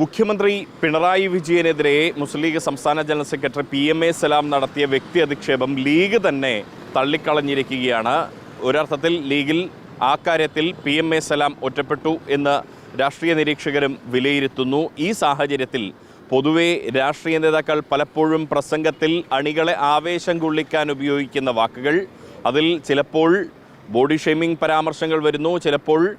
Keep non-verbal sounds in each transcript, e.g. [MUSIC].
മുഖ്യമന്ത്രി പിണറായി വിജയനെതിരെ മുസ്ലിം ലീഗ് സംസ്ഥാന general secretary P M A Salam നടത്തിയ വ്യക്തി അധിക്ഷേപം ലീഗ് തന്നെ തള്ളിക്കളഞ്ഞിരിക്കുകയാണ്. ഒരർത്ഥത്തിൽ ലീഗിൽ ആ കാര്യത്തിൽ പി എം എ സലാം ഒറ്റപ്പെട്ടു എന്ന് രാഷ്ട്രീയ നിരീക്ഷകരും വിലയിരുത്തുന്നു. ഈ സാഹചര്യത്തിൽ പൊതുവെ രാഷ്ട്രീയ നേതാക്കൾ പലപ്പോഴും പ്രസംഗത്തിൽ അണികളെ ആവേശം കൊള്ളിക്കാൻ ഉപയോഗിക്കുന്ന വാക്കുകൾ. അതിൽ ചിലപ്പോൾ ബോഡി ഷെയ്മിംഗ് പരാമർശങ്ങൾ വരുന്നു. ചിലപ്പോൾ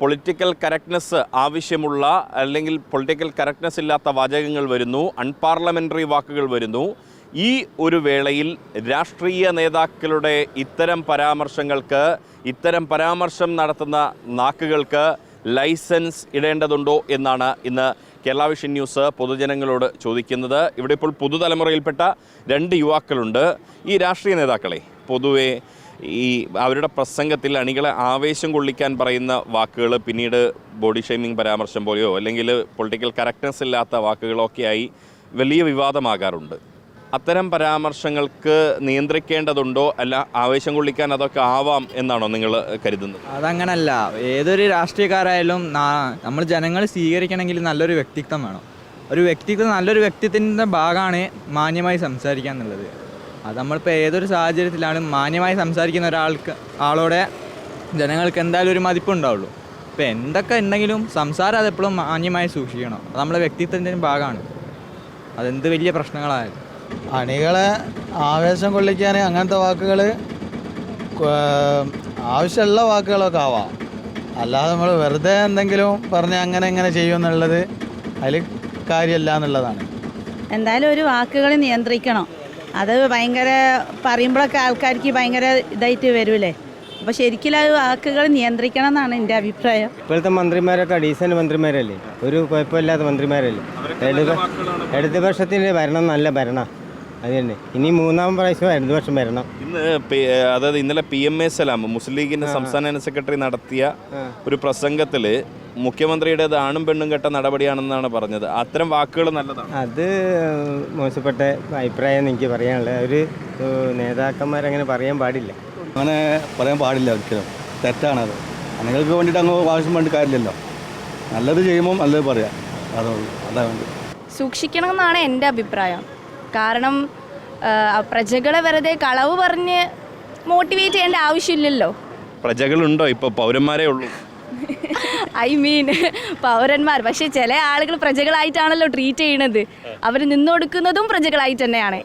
പൊളിറ്റിക്കൽ കറക്റ്റ്നെസ് ആവശ്യമുള്ള അല്ലെങ്കിൽ പൊളിറ്റിക്കൽ കറക്റ്റ്നെസ് ഇല്ലാത്ത വാചകങ്ങൾ വരുന്നു. അൺപാർലമെന്ററി വാക്കുകൾ വരുന്നു. ഈ ഒരു വേളയിൽ രാഷ്ട്രീയ നേതാക്കളുടെ ഇത്തരം പരാമർശങ്ങൾക്ക് ഇത്തരം പരാമർശം നടത്തുന്ന നാക്കുകൾക്ക് ലൈസൻസ് ഇടേണ്ടതുണ്ടോ എന്നാണ് ഇന്ന് കേരള വിഷൻ ന്യൂസ് പൊതുജനങ്ങളോട് ചോദിക്കുന്നത്. ഇവിടെ ഇപ്പോൾ പുതുതലമുറയിൽപ്പെട്ട രണ്ട് യുവാക്കളുണ്ട്. ഈ രാഷ്ട്രീയ നേതാക്കളെ പൊതുവെ ഈ അവരുടെ പ്രസംഗത്തിൽ അണികളെ ആവേശം കൊള്ളിക്കാൻ പറയുന്ന വാക്കുകൾ പിന്നീട് ബോഡി ഷെയ്മിങ് പരാമർശം പോലെയോ അല്ലെങ്കിൽ പൊളിറ്റിക്കൽ കറക്റ്റ്നെസ് ഇല്ലാത്ത വാക്കുകളൊക്കെയായി വലിയ വിവാദമാകാറുണ്ട്. അത്തരം പരാമർശങ്ങൾക്ക് നിയന്ത്രിക്കേണ്ടതുണ്ടോ? അല്ല ആവേശം കൊള്ളിക്കാൻ അതൊക്കെ ആവാം എന്നാണോ നിങ്ങൾ കരുതുന്നത്? അതങ്ങനല്ല. ഏതൊരു രാഷ്ട്രീയക്കാരായാലും നമ്മൾ ജനങ്ങൾ സ്വീകരിക്കണമെങ്കിൽ നല്ലൊരു വ്യക്തിത്വം വേണം. ഒരു വ്യക്തിത്വം നല്ലൊരു വ്യക്തിത്വത്തിന്റെ ഭാഗമാണ് മാന്യമായി സംസാരിക്കുക എന്നുള്ളത്. അത് നമ്മളിപ്പോൾ ഏതൊരു സാഹചര്യത്തിലാണ് മാന്യമായി സംസാരിക്കുന്ന ഒരാൾക്ക് ആളോടെ ജനങ്ങൾക്ക് എന്തായാലും ഒരു മതിപ്പുണ്ടാവുള്ളൂ. ഇപ്പോൾ എന്തൊക്കെ ഉണ്ടെങ്കിലും സംസാരം അതെപ്പോഴും മാന്യമായി സൂക്ഷിക്കണം. അത് നമ്മളെ വ്യക്തിത്വത്തിന്റെ ഭാഗമാണ്. അതെന്ത് വലിയ പ്രശ്നങ്ങളായാലും. അണികളെ ആവേശം കൊള്ളിക്കാൻ അങ്ങനത്തെ വാക്കുകൾ ആവശ്യമുള്ള വാക്കുകളൊക്കെ ആവാം. അല്ലാതെ നമ്മൾ വെറുതെ എന്തെങ്കിലും പറഞ്ഞ് അങ്ങനെ എങ്ങനെ ചെയ്യുമെന്നുള്ളത് അതിൽ കാര്യമല്ല എന്നുള്ളതാണ്. എന്തായാലും ഒരു വാക്കുകൾ നിയന്ത്രിക്കണം. അത് ഭയങ്കര പറയുമ്പോഴൊക്കെ ആൾക്കാർക്ക് ഭയങ്കര ഇതായിട്ട് വരൂലേ അപ്പോൾ ശരിക്കും അത് വാക്കുകൾ നിയന്ത്രിക്കണം എന്നാണ് എന്റെ അഭിപ്രായം. ഇപ്പോഴത്തെ മന്ത്രിമാരൊക്കെ അഡീഷണൽ മന്ത്രിമാരല്ലേ? ഒരു കുഴപ്പമില്ലാത്ത മന്ത്രിമാരല്ലേ? ഇടത് ഇടതുപക്ഷത്തിന്റെ ഭരണം നല്ല ഭരണം. അത് തന്നെ. ഇനി മൂന്നാം പ്രാവശ്യം ഇടതുപക്ഷം വരണം ഇന്ന് അതായത് ഇന്നലെ P M A Salam Muslim ലീഗിന്റെ സംസ്ഥാന സെക്രട്ടറി നടത്തിയ ഒരു പ്രസംഗത്തിൽ മുഖ്യമന്ത്രിയുടേത് ആണും പെണ്ണും കെട്ട നടപടിയാണെന്നാണ് പറഞ്ഞത്. അത്തരം വാക്കുകൾ നല്ലതാണ്. അത് മോശപ്പെട്ട അഭിപ്രായം എനിക്ക് പറയാനുള്ളത്. ഒരു നേതാക്കന്മാരങ്ങനെ പറയാൻ പാടില്ല. അങ്ങനെ പറയാൻ പാടില്ല ഒരിക്കലും. തെറ്റാണത് അങ്ങനെ വേണ്ടിയിട്ട് അങ്ങ് ആവശ്യം വേണ്ടി കാര്യമില്ലല്ലോ. നല്ലത് ചെയ്യുമ്പോൾ നല്ലത് പറയാം. അതുള്ളൂ അതാ വേണ്ടി സൂക്ഷിക്കണം എന്നാണ് എന്റെ അഭിപ്രായം. കാരണം പ്രജകളെ വെറുതെ കളവ് പറഞ്ഞ് മോട്ടിവേറ്റ് ചെയ്യേണ്ട ആവശ്യമില്ലല്ലോ. പ്രജകളുണ്ടോ? ഇപ്പോൾ പൗരന്മാരേ ഉള്ളൂ. [LAUGHS] ഐ മീൻ പൗരന്മാർ. പക്ഷെ ചില ആളുകൾ പ്രജകളായിട്ടാണല്ലോ ട്രീറ്റ് ചെയ്യണത്. അവർ നിന്നൊടുക്കുന്നതും പ്രജകളായിട്ട് തന്നെയാണ്.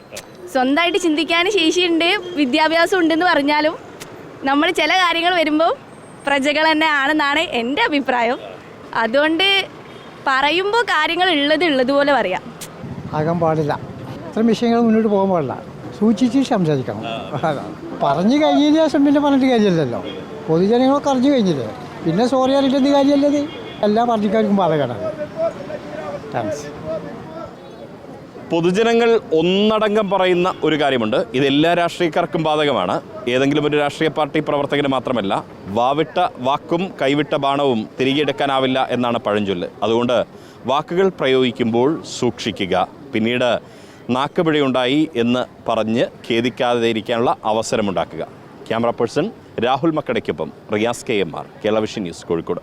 സ്വന്തമായിട്ട് ചിന്തിക്കാൻ ശേഷിയുണ്ട് വിദ്യാഭ്യാസം ഉണ്ടെന്ന് പറഞ്ഞാലും നമ്മൾ ചില കാര്യങ്ങൾ വരുമ്പോൾ പ്രജകൾ തന്നെ ആണെന്നാണ് എന്റെ അഭിപ്രായം. അതുകൊണ്ട് പറയുമ്പോൾ കാര്യങ്ങൾ ഉള്ളത് ഉള്ളതുപോലെ പറയാം. ആകാൻ പാടില്ല. ഇത്രയും വിഷയങ്ങൾ മുന്നോട്ട് പോകാൻ പാടില്ല. സൂക്ഷിച്ച് സംസാരിക്കണം. പറഞ്ഞു കഴിഞ്ഞതിന് ശേഷം പിന്നെ പറഞ്ഞിട്ട് കാര്യമില്ലല്ലോ. പൊതുജനങ്ങളൊക്കെ അറിഞ്ഞു കഴിഞ്ഞില്ലേ? പിന്നെ സോറി അറിയിട്ടെന്ത് കാര്യമല്ലത്? എല്ലാ പാർട്ടിക്കാർക്കും ബാധകമാണ്. താങ്ക്സ് പൊതുജനങ്ങൾ ഒന്നടങ്കം പറയുന്ന ഒരു കാര്യമുണ്ട്. ഇത് എല്ലാ രാഷ്ട്രീയക്കാർക്കും ബാധകമാണ്. ഏതെങ്കിലും ഒരു രാഷ്ട്രീയ പാർട്ടി പ്രവർത്തകന് മാത്രമല്ല വാവിട്ട വാക്കും കൈവിട്ട ബാണവും തിരികെ എടുക്കാനാവില്ല എന്നാണ് പഴഞ്ചൊല്ല്. അതുകൊണ്ട് വാക്കുകൾ പ്രയോഗിക്കുമ്പോൾ സൂക്ഷിക്കുക. പിന്നീട് നാക്കുപിഴയുണ്ടായി എന്ന് പറഞ്ഞ് ഖേദിക്കാതെ ഇരിക്കാനുള്ള അവസരമുണ്ടാക്കുക. Camera person Rahul മക്കടയ്ക്കൊപ്പം Riyas K M R Kerala vision news Kozhikode.